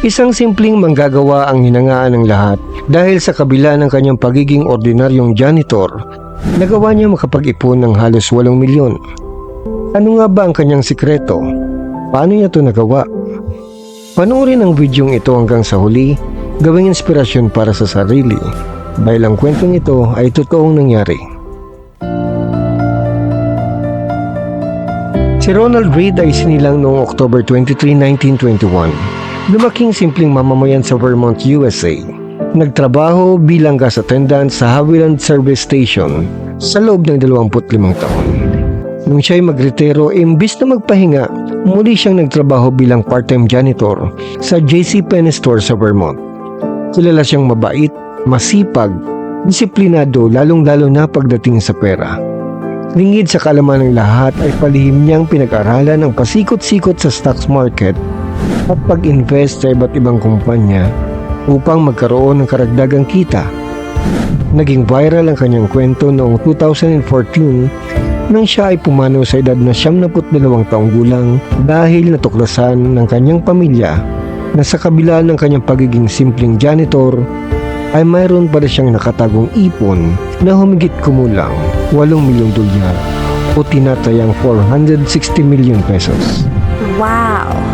Isang simpleng manggagawa ang hinangaan ng lahat dahil sa kabila ng kanyang pagiging ordinaryong janitor, nagawa niya makapag-ipon ng halos 8 milyon. Ano nga ba ang kanyang sikreto? Paano niya ito nagawa? Panoorin ang videong ito hanggang sa huli, gawing inspirasyon para sa sarili dahil ang kwentong ito ay totoong nangyari. Si Ronald Reed ay sinilang noong October 23, 1921. Lumaking simpleng mamamayan sa Vermont, USA. Nagtrabaho bilang gas attendant sa Haviland Service Station sa loob ng 25 taon. Nung siya'y magretiro, imbis na magpahinga, muli siyang nagtrabaho bilang part-time janitor sa JC Penney Store sa Vermont. Kilala siyang mabait, masipag, disiplinado lalong-lalo na pagdating sa pera. Lingid sa kalaman ng lahat ay palihim niyang pinag-aralan ang pasikot-sikot sa stocks market at pag-invest sa iba't ibang kumpanya upang magkaroon ng karagdagang kita. Naging viral ang kanyang kwento noong 2014 nang siya ay pumanaw sa edad na 72 taong gulang dahil natuklasan ng kanyang pamilya na sa kabila ng kanyang pagiging simpleng janitor ay mayroon pala siyang nakatagong ipon na humigit kumulang 8 milyong dolyar o tinatayang 460 milyon pesos. Wow!